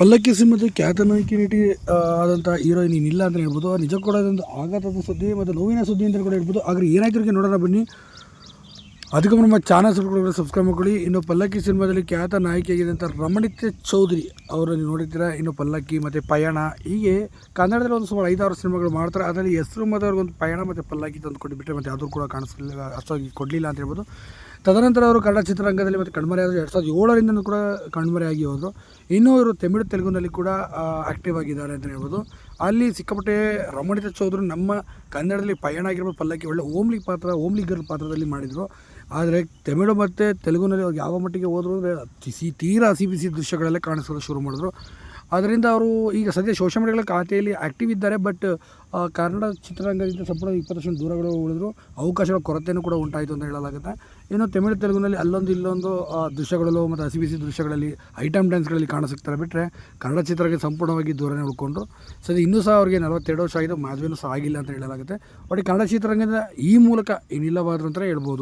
ಪಲ್ಲಕ್ಕಿ ಸಿಂಹದ ಖ್ಯಾತ ನಾಯಕಿ ನಟಿ ಆ, ಆದಂಥ ಹೀರೋಯಿನ್ ಇಲ್ಲ ಅಂತ ಹೇಳ್ಬೋದು. ನಿಜ ಕೂಡ ಅದೊಂದು ಆಘಾತದ ಸುದ್ದಿ ಮತ್ತು ನೋವಿನ ಸುದ್ದಿ ಅಂತ ಕೂಡ ಹೇಳ್ಬೋದು. ಆದರೆ ಏನಾಗಿರೋಕ್ಕೆ ನೋಡೋಣ ಬನ್ನಿ. ಅದಕ್ಕೂ ನಮ್ಮ ಚಾನಲ್ ಸಬ್ಸ್ಕ್ರೈಬ್ ಮಾಡ್ಕೊಳ್ಳಿ. ಇನ್ನು ಪಲ್ಲಕ್ಕಿ ಸಿನಿಮಾದಲ್ಲಿ ಖ್ಯಾತ ನಾಯಕಿಯಾಗಿದ್ದಂಥ ರಮಣಿತ್ಯ ಚೌಧರಿ ಅವರನ್ನು ನೋಡಿದ್ದೀರಾ? ಇನ್ನು ಪಲ್ಲಕ್ಕಿ ಮತ್ತು ಪಯಣ ಹೀಗೆ ಕನ್ನಡದಲ್ಲಿ ಒಂದು ಸುಮಾರು ಐದಾರು ಸಿನಿಮಾಗಳು ಮಾಡ್ತಾರೆ. ಅದರಲ್ಲಿ ಹೆಸರು ಮತ್ತು ಒಂದು ಪಯಣ ಮತ್ತು ಪಲ್ಲಕ್ಕಿ ತಂದು ಕೊಟ್ಟುಬಿಟ್ರೆ ಮತ್ತು ಯಾವುದೂ ಕೂಡ ಕಾಣಿಸ್ಲಿಲ್ಲ ಅಷ್ಟಾಗಿ ಕೊಡಲಿಲ್ಲ ಅಂತ ಹೇಳ್ಬೋದು. ತದನಂತರ ಅವರು ಕನ್ನಡ ಚಿತ್ರರಂಗದಲ್ಲಿ ಮತ್ತು ಕಣ್ಮರೆಯಾದರು ಎರಡು ಸಾವಿರದ ಏಳರಿಂದಲೂ ಕೂಡ ಕಣ್ಮರೆಯಾಗಿ ಹೋದರು. ಇನ್ನೂ ಇವರು ತಮಿಳು ತೆಲುಗುನಲ್ಲಿ ಕೂಡ ಆ್ಯಕ್ಟಿವ್ ಆಗಿದ್ದಾರೆ ಅಂತ ಹೇಳ್ಬೋದು. ಅಲ್ಲಿ ಸಿಕ್ಕಾಪಟ್ಟೆ ರಮಣಿತ ಚೌಧರಿ ನಮ್ಮ ಕನ್ನಡದಲ್ಲಿ ಪಯಣ ಆಗಿರ್ಬೋದು ಪಲ್ಲಕ್ಕಿ ಒಳ್ಳೆ ಓಮ್ಲಿ ಪಾತ್ರ, ಓಮ್ಲಿ ಗರ್ಲ್ ಪಾತ್ರದಲ್ಲಿ ಮಾಡಿದರು. ಆದರೆ ತಮಿಳು ಮತ್ತು ತೆಲುಗುನಲ್ಲಿ ಅವ್ರು ಯಾವ ಮಟ್ಟಿಗೆ ಹೋದರು ಅಂದರೆ ಸಿ, ತೀರಾ ಹಸಿ ಬಿಸಿ ದೃಶ್ಯಗಳೆಲ್ಲ ಕಾಣಿಸೋದು ಶುರು ಮಾಡಿದ್ರು. ಅದರಿಂದ ಅವರು ಈಗ ಸದ್ಯ ಸೋಷಿಯಲ್ ಮೀಡಿಯಾಗಳ ಖಾತೆಯಲ್ಲಿ ಆ್ಯಕ್ಟಿವ್ ಇದ್ದಾರೆ ಬಟ್ ಕನ್ನಡ ಚಿತ್ರರಂಗದಿಂದ ಸಂಪೂರ್ಣ ಇಪ್ಪತ್ತು ದೂರಗಳು ಉಳಿದ್ರು. ಅವಕಾಶಗಳ ಕೊರತೆಯೂ ಕೂಡ ಉಂಟಾಯಿತು ಅಂತ ಹೇಳಲಾಗುತ್ತೆ. ಇನ್ನು ತಮಿಳು ತೆಲುಗುನಲ್ಲಿ ಅಲ್ಲೊಂದು ಇಲ್ಲೊಂದು ದೃಶ್ಯಗಳಲ್ಲೂ ಮತ್ತು ಹಸಿ ಬಿಸಿ ದೃಶ್ಯಗಳಲ್ಲಿ ಐಟಮ್ ಡ್ಯಾನ್ಸ್ಗಳಲ್ಲಿ ಕಾಣಿಸ್ತಾರೆ ಬಿಟ್ಟರೆ ಕನ್ನಡ ಚಿತ್ರಕ್ಕೆ ಸಂಪೂರ್ಣವಾಗಿ ದೂರನೇ ಉಳ್ಕೊಂಡ್ರು. ಸದ್ಯ ಇನ್ನೂ ಸಹ ಅವರಿಗೆ ನಲವತ್ತೆರಡು ವರ್ಷ ಆಗಿದೆ ಮದುವೆನೂ ಸಹ ಆಗಿಲ್ಲ ಅಂತ ಹೇಳಲಾಗುತ್ತೆ. ಬಟ್ ಕನ್ನಡ ಚಿತ್ರರಂಗದ ಈ ಮೂಲಕ ಇನ್ನಿಲ್ಲವಾದ್ರು ಅಂತಲೇ ಹೇಳ್ಬೋದು.